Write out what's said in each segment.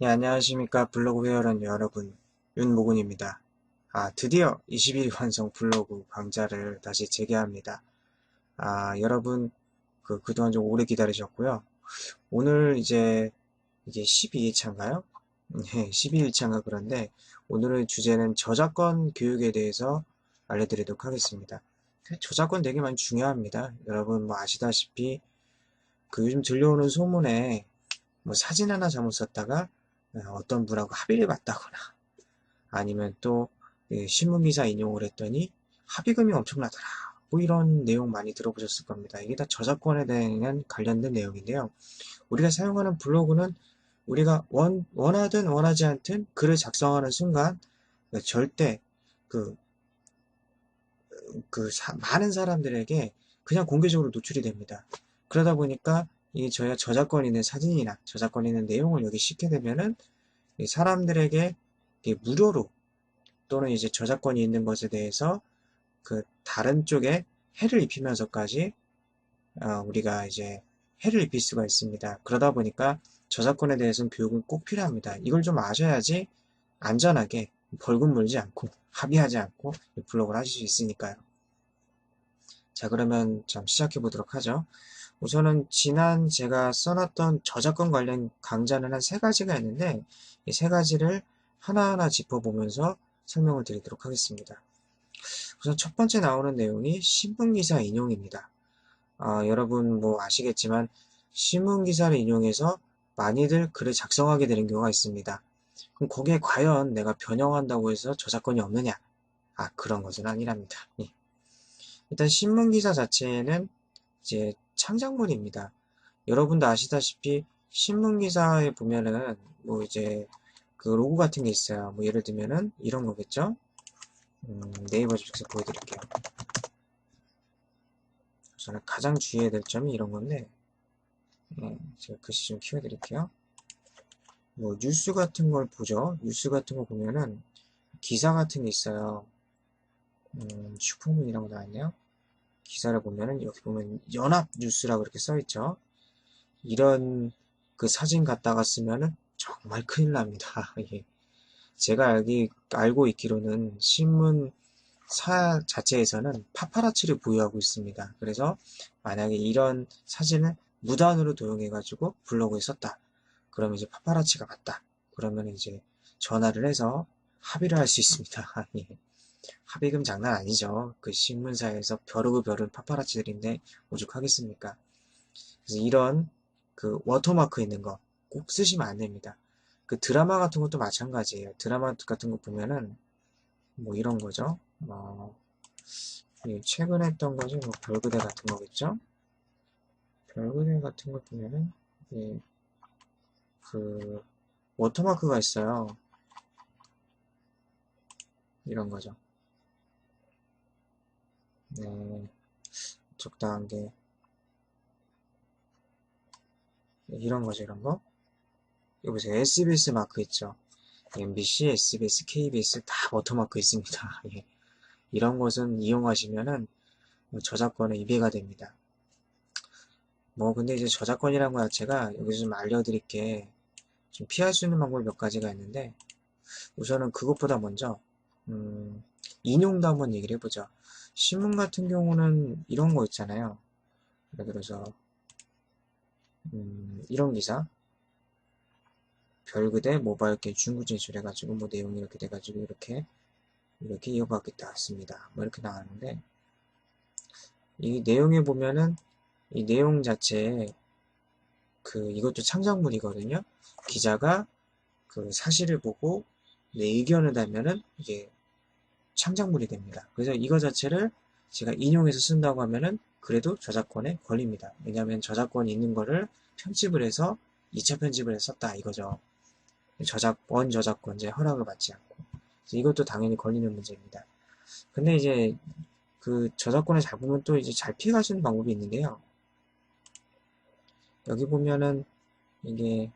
네, 안녕하십니까. 블로그 회원은 여러분, 윤모근입니다. 아, 드디어 21 완성 블로그 강좌를 다시 재개합니다. 아, 여러분, 그, 그동안 좀 오래 기다리셨고요. 오늘 이제, 이게 12일차인가요? 네, 12일차인가 그런데, 오늘의 주제는 저작권 교육에 대해서 알려드리도록 하겠습니다. 저작권 되게 많이 중요합니다. 여러분 뭐 아시다시피, 그 요즘 들려오는 소문에, 뭐 사진 하나 잘못 썼다가 어, 어떤 분하고 합의를 봤다거나 아니면 또 예, 신문기사 인용을 했더니 합의금이 엄청나더라. 뭐 이런 내용 많이 들어보셨을 겁니다. 이게 다 저작권에 대한 관련된 내용인데요. 우리가 사용하는 블로그는 우리가 원, 원하든 원하지 않든 글을 작성하는 순간 절대 그, 그 사, 많은 사람들에게 그냥 공개적으로 노출이 됩니다. 그러다 보니까 이 저희가 저작권 있는 사진이나 저작권 있는 내용을 여기 싣게 되면은 사람들에게 무료로 또는 이제 저작권이 있는 것에 대해서 그 다른 쪽에 해를 입히면서까지 어 우리가 이제 해를 입힐 수가 있습니다. 그러다 보니까 저작권에 대해서는 교육은 꼭 필요합니다. 이걸 좀 아셔야지 안전하게 벌금 물지 않고 합의하지 않고 블로그를 하실 수 있으니까요. 자 그러면 좀 시작해 보도록 하죠. 우선은 지난 제가 써놨던 저작권 관련 강좌는 한 세 가지가 있는데 이 세 가지를 하나하나 짚어보면서 설명을 드리도록 하겠습니다. 우선 첫 번째 나오는 내용이 신문기사 인용입니다. 아, 여러분 뭐 아시겠지만 신문기사를 인용해서 많이들 글을 작성하게 되는 경우가 있습니다. 그럼 거기에 과연 내가 변형한다고 해서 저작권이 없느냐? 아 그런 것은 아니랍니다. 예. 일단 신문기사 자체는 이제 창작물입니다. 여러분도 아시다시피 신문기사에 보면은 뭐 이제 그 로고 같은 게 있어요. 뭐 예를 들면은 이런 거겠죠? 음, 네이버 주식에서 보여드릴게요. 저는 가장 주의해야 될 점이 이런 건데 네, 제가 글씨 좀 키워드릴게요. 뭐 뉴스 같은 걸 보죠. 뉴스 같은 거 보면은 기사 같은 게 있어요. 음, 슈퍼문이라고 나왔네요. 기사를 보면은 여기 보면 연합 뉴스라고 이렇게 써 있죠. 이런 그 사진 갖다가 쓰면은 정말 큰일 납니다. 예. 제가 알기 알고 있기로는 신문 사 자체에서는 파파라치를 보유하고 있습니다. 그래서 만약에 이런 사진을 무단으로 도용해가지고 블로그에 썼다. 그러면 이제 파파라치가 맞다. 그러면 이제 전화를 해서 합의를 할 수 있습니다. 예. 합의금 장난 아니죠. 그 신문사에서 벼르고 벼른 파파라치들인데 오죽하겠습니까? 그래서 이런 그 워터마크 있는 거 꼭 쓰시면 안 됩니다. 그 드라마 같은 것도 마찬가지예요. 드라마 같은 거 보면은 뭐 이런 거죠. 뭐 최근에 했던 것이 뭐 별그대 같은 거겠죠. 별그대 같은 거 보면은 예, 그 워터마크가 있어요. 이런 거죠. 네, 적당한 게 이런 거죠, 이런 거. 여기 보세요. SBS 마크 있죠. MBC, SBS, KBS 다 워터마크 있습니다. 예. 이런 것은 이용하시면은 저작권에 위배가 됩니다. 뭐 근데 이제 저작권이라는 것 자체가 여기서 좀 알려드릴 게 좀 피할 수 있는 방법이 몇 가지가 있는데 우선은 그것보다 먼저 음, 인용도 한번 얘기를 해보죠. 신문 같은 경우는 이런 거 있잖아요. 예를 들어서 음, 이런 기사 별그대 모바일 게임 중국 진출해가지고 뭐 내용이 이렇게 돼가지고 이렇게 이렇게 이어받겠다 했습니다. 뭐 이렇게 나왔는데 이 내용에 보면은 이 내용 자체에 그 이것도 창작물이거든요. 기자가 그 사실을 보고 내 의견을 달면은 이게 창작물이 됩니다. 그래서 이거 자체를 제가 인용해서 쓴다고 하면은 그래도 저작권에 걸립니다. 왜냐하면 저작권이 있는 거를 편집을 해서 2차 편집을 해서 썼다 이거죠. 저작, 원 저작권제 허락을 받지 않고. 이것도 당연히 걸리는 문제입니다. 근데 이제 그 저작권을 잘 보면 또 이제 잘 피해갈 수 있는 방법이 있는데요. 여기 보면은 이게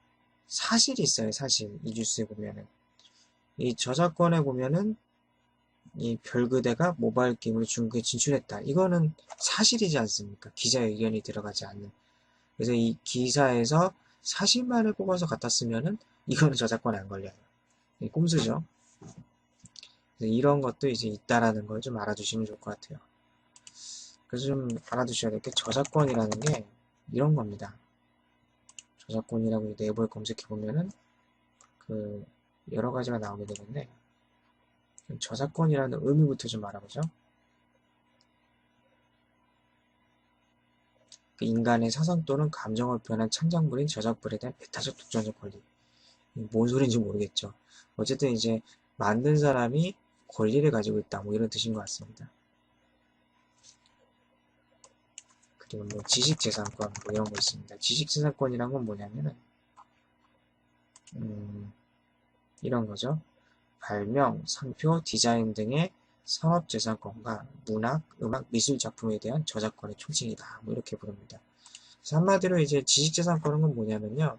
사실이 있어요, 사실. 이 뉴스에 보면은. 이 저작권에 보면은 이 별그대가 모바일 게임으로 중국에 진출했다. 이거는 사실이지 않습니까? 기자의 의견이 들어가지 않는. 그래서 이 기사에서 사실만을 뽑아서 갖다 쓰면은 이거는 저작권 안 걸려요. 꼼수죠. 이런 것도 이제 있다라는 걸 좀 알아두시면 좋을 것 같아요. 그래서 좀 알아두셔야 될 게 저작권이라는 게 이런 겁니다. 저작권이라고 네이버에 검색해 보면은 그 여러 가지가 나오게 되는데 저작권이라는 의미부터 좀 알아보죠. 그 인간의 사상 또는 감정을 표현한 창작물인 저작물에 대한 배타적 독점적 권리. 뭔 소리인지 모르겠죠. 어쨌든 이제 만든 사람이 권리를 가지고 있다. 뭐 이런 뜻인 것 같습니다. 그리고 뭐 지식재산권 뭐 이런 거 있습니다. 지식재산권이란 건 뭐냐면은 음, 이런 거죠. 발명, 상표, 디자인 등의 산업재산권과 문학, 음악, 미술 작품에 대한 저작권의 총칭이다. 뭐 이렇게 부릅니다. 한마디로 이제 지식재산권은 건 뭐냐면요.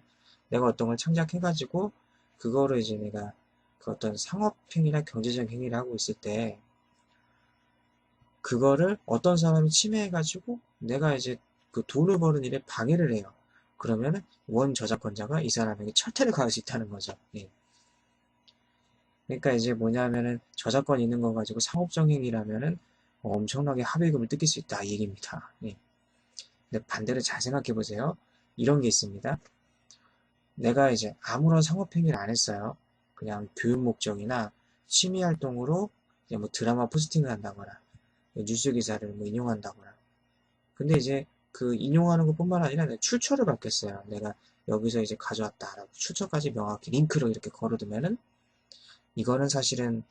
내가 어떤 걸 창작해가지고 그거를 이제 내가 그 어떤 상업행위나 경제적 행위를 하고 있을 때 그거를 어떤 사람이 침해해가지고 내가 이제 그 돈을 버는 일에 방해를 해요. 그러면은 원 저작권자가 이 사람에게 철퇴를 가할 수 있다는 거죠. 예. 그러니까 이제 뭐냐면은 저작권 있는 거 가지고 상업적 행위라면은 엄청나게 합의금을 뜯길 수 있다 이 얘기입니다. 예. 근데 반대로 잘 생각해 보세요. 이런 게 있습니다. 내가 이제 아무런 상업 행위를 안 했어요. 그냥 교육 목적이나 취미 활동으로 뭐 드라마 포스팅을 한다거나 뉴스 기사를 뭐 인용한다거나. 근데 이제 그 인용하는 것뿐만 아니라 출처를 받겠어요. 내가 여기서 이제 가져왔다라고 출처까지 명확히 링크로 이렇게 걸어두면은 이거는 사실은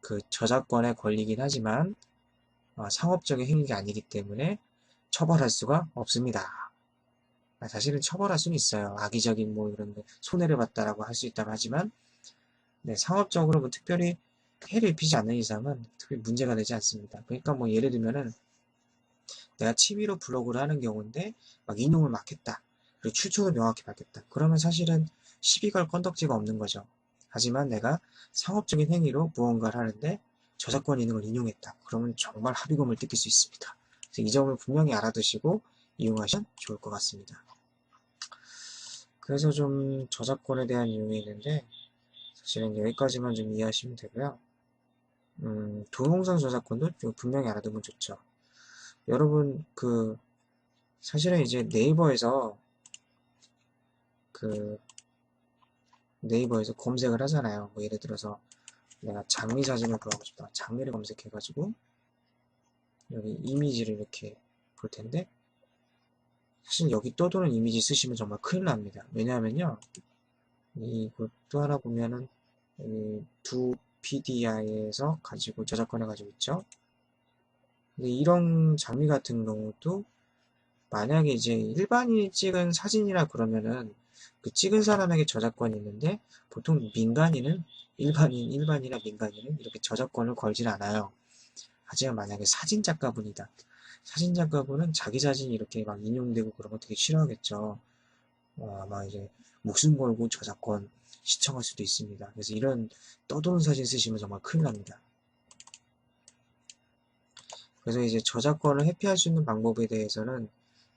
그 저작권의 권리긴 하지만 어, 상업적인 행위가 아니기 때문에 처벌할 수가 없습니다. 아, 사실은 처벌할 수는 있어요. 악의적인 뭐 이런 손해를 봤다라고 할 수 있다고 하지만 네, 상업적으로 뭐 특별히 해를 입히지 않는 이상은 특별히 문제가 되지 않습니다. 그러니까 뭐 예를 들면은 내가 취미로 블로그를 하는 경우인데 막 인용을 막 했다. 그리고 출처도 명확히 받겠다. 그러면 사실은 시비 걸 건덕지가 없는 거죠. 하지만 내가 상업적인 행위로 무언가를 하는데 저작권 있는 걸 인용했다. 그러면 정말 합의금을 뜯길 수 있습니다. 그래서 이 점을 분명히 알아두시고 이용하시면 좋을 것 같습니다. 그래서 좀 저작권에 대한 이용이 있는데 사실은 여기까지만 좀 이해하시면 되고요. 음, 동영상 저작권도 분명히 알아두면 좋죠. 여러분 그 사실은 이제 네이버에서 그 네이버에서 검색을 하잖아요. 뭐 예를 들어서 내가 장미 사진을 구하고 싶다. 장미를 검색해가지고 여기 이미지를 이렇게 볼 텐데 사실 여기 떠도는 이미지 쓰시면 정말 큰일 납니다. 왜냐하면요. 이것도 하나 보면은 두 PDI에서 가지고 저작권을 가지고 있죠. 근데 이런 장미 같은 경우도 만약에 이제 일반인이 찍은 사진이라 그러면은 그 찍은 사람에게 저작권이 있는데 보통 민간인은 일반인, 일반이나 민간인은 이렇게 저작권을 걸진 않아요. 하지만 만약에 사진작가분이다. 사진작가분은 자기 사진이 이렇게 막 인용되고 그런 거 되게 싫어하겠죠. 어, 아마 이제 목숨 걸고 저작권 시청할 수도 있습니다. 그래서 이런 떠도는 사진 쓰시면 정말 큰일 납니다. 그래서 이제 저작권을 회피할 수 있는 방법에 대해서는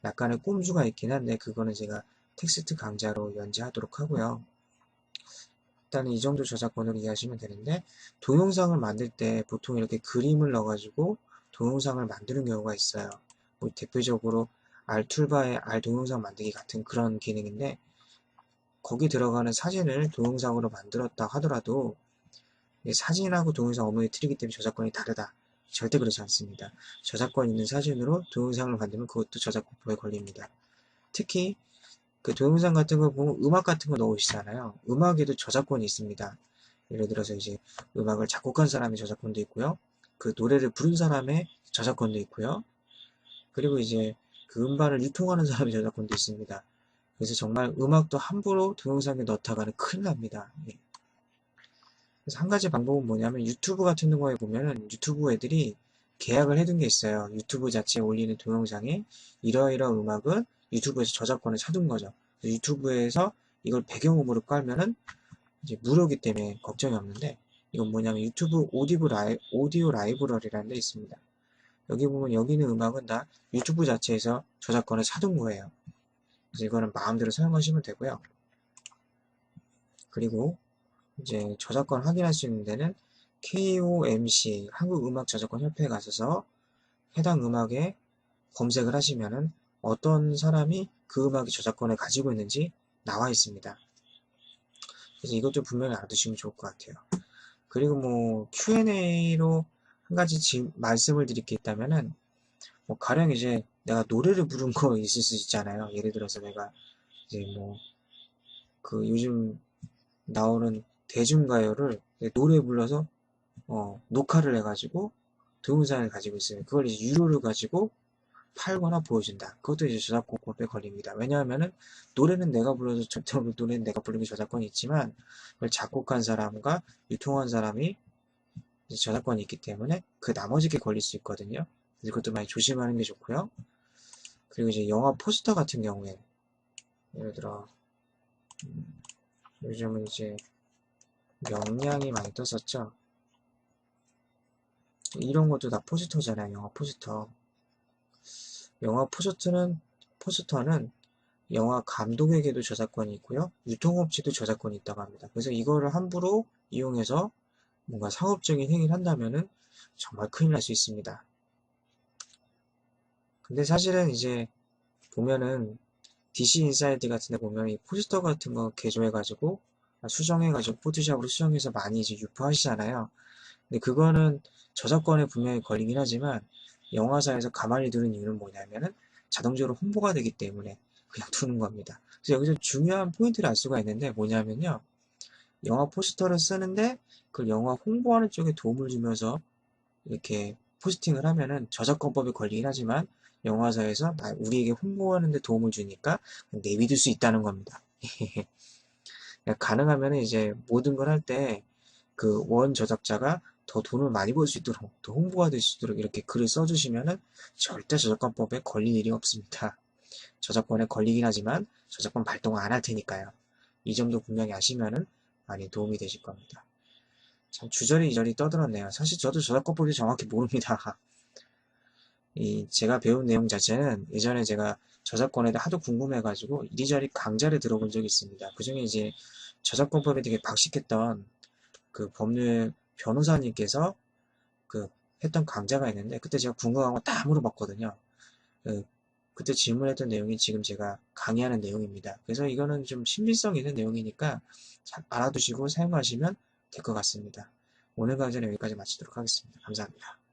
약간의 꼼수가 있긴 한데 그거는 제가 텍스트 강좌로 연재하도록 하고요. 일단 이 정도 저작권을 이해하시면 되는데 동영상을 만들 때 보통 이렇게 그림을 넣어가지고 동영상을 만드는 경우가 있어요. 뭐 대표적으로 알툴바의 알 동영상 만들기 같은 그런 기능인데 거기 들어가는 사진을 동영상으로 만들었다 하더라도 사진하고 동영상 업무에 틀리기 때문에 저작권이 다르다. 절대 그렇지 않습니다. 저작권 있는 사진으로 동영상을 만들면 그것도 저작권법에 걸립니다. 특히 그 동영상 같은 거 보면 음악 같은 거 넣으시잖아요. 음악에도 저작권이 있습니다. 예를 들어서 이제 음악을 작곡한 사람의 저작권도 있고요. 그 노래를 부른 사람의 저작권도 있고요. 그리고 이제 그 음반을 유통하는 사람의 저작권도 있습니다. 그래서 정말 음악도 함부로 동영상에 넣다가는 큰일 납니다. 예. 그래서 한 가지 방법은 뭐냐면 유튜브 같은 경우에 보면은 유튜브 애들이 계약을 해둔 게 있어요. 유튜브 자체에 올리는 동영상에 이러이러 음악은 유튜브에서 저작권을 사둔 거죠. 유튜브에서 이걸 배경음으로 깔면은 이제 무료기 때문에 걱정이 없는데 이건 뭐냐면 유튜브 오디브 라이, 오디오 라이브러리라는 데 있습니다. 여기 보면 여기 있는 음악은 다 유튜브 자체에서 저작권을 사둔 거예요. 그래서 이거는 마음대로 사용하시면 되고요. 그리고 이제 저작권 확인할 수 있는 데는 KOMC 한국음악저작권협회에 가셔서 해당 음악에 검색을 하시면은 어떤 사람이 그 음악의 저작권을 가지고 있는지 나와 있습니다. 그래서 이것도 분명히 알아두시면 좋을 것 같아요. 그리고 뭐 Q&A로 한 가지 지, 말씀을 드릴 게 있다면은 뭐 가령 이제 내가 노래를 부른 거 있을 수 있잖아요. 예를 들어서 내가 이제 뭐 그 요즘 나오는 대중가요를 노래 불러서 어, 녹화를 해가지고 동영상을 가지고 있어요. 그걸 이제 유료를 가지고 팔거나 보여준다. 그것도 이제 저작권법에 걸립니다. 왜냐하면은 노래는 내가 불러서 절대로 노래는 내가 부르는 게 저작권이 있지만 그걸 작곡한 사람과 유통한 사람이 저작권이 있기 때문에 그 나머지 게 걸릴 수 있거든요. 그래서 그것도 많이 조심하는 게 좋고요. 그리고 이제 영화 포스터 같은 경우에 예를 들어 음, 요즘은 이제 명량이 많이 떴었죠. 이런 것도 다 포스터잖아요. 영화 포스터. 영화 포스터는 포스터는 영화 감독에게도 저작권이 있고요. 유통업체도 저작권이 있다고 합니다. 그래서 이거를 함부로 이용해서 뭔가 상업적인 행위를 한다면은 정말 큰일 날 수 있습니다. 근데 사실은 이제 보면은 DC 인사이드 같은 데 보면 이 포스터 같은 거 개조해가지고 수정해가지고 포토샵으로 수정해서 많이 이제 유포하시잖아요. 근데 그거는 저작권에 분명히 걸리긴 하지만 영화사에서 가만히 두는 이유는 뭐냐면은 자동적으로 홍보가 되기 때문에 그냥 두는 겁니다. 그래서 여기서 중요한 포인트를 알 수가 있는데 뭐냐면요. 영화 포스터를 쓰는데 그 영화 홍보하는 쪽에 도움을 주면서 이렇게 포스팅을 하면은 저작권법에 걸리긴 하지만 영화사에서 우리에게 홍보하는데 도움을 주니까 내비둘 수 있다는 겁니다. 가능하면 이제 모든 걸 할 때 그 원 저작자가 더 돈을 많이 벌 수 있도록 더 홍보가 될 수 있도록 이렇게 글을 써주시면은 절대 저작권법에 걸릴 일이 없습니다. 저작권에 걸리긴 하지만 저작권 발동을 안할 테니까요. 이 점도 분명히 아시면은 많이 도움이 되실 겁니다. 참 주저리 이저리 떠들었네요. 사실 저도 저작권법이 정확히 모릅니다. 이 제가 배운 내용 자체는 예전에 제가 저작권에 대해 하도 궁금해가지고 이리저리 강좌를 들어본 적이 있습니다. 그 중에 이제 저작권법에 되게 박식했던 그 법률 변호사님께서 그 했던 강좌가 있는데 그때 제가 궁금한 거 다 물어봤거든요. 그 그때 질문했던 내용이 지금 제가 강의하는 내용입니다. 그래서 이거는 좀 신빙성 있는 내용이니까 잘 알아두시고 사용하시면 될 것 같습니다. 오늘 강좌는 여기까지 마치도록 하겠습니다. 감사합니다.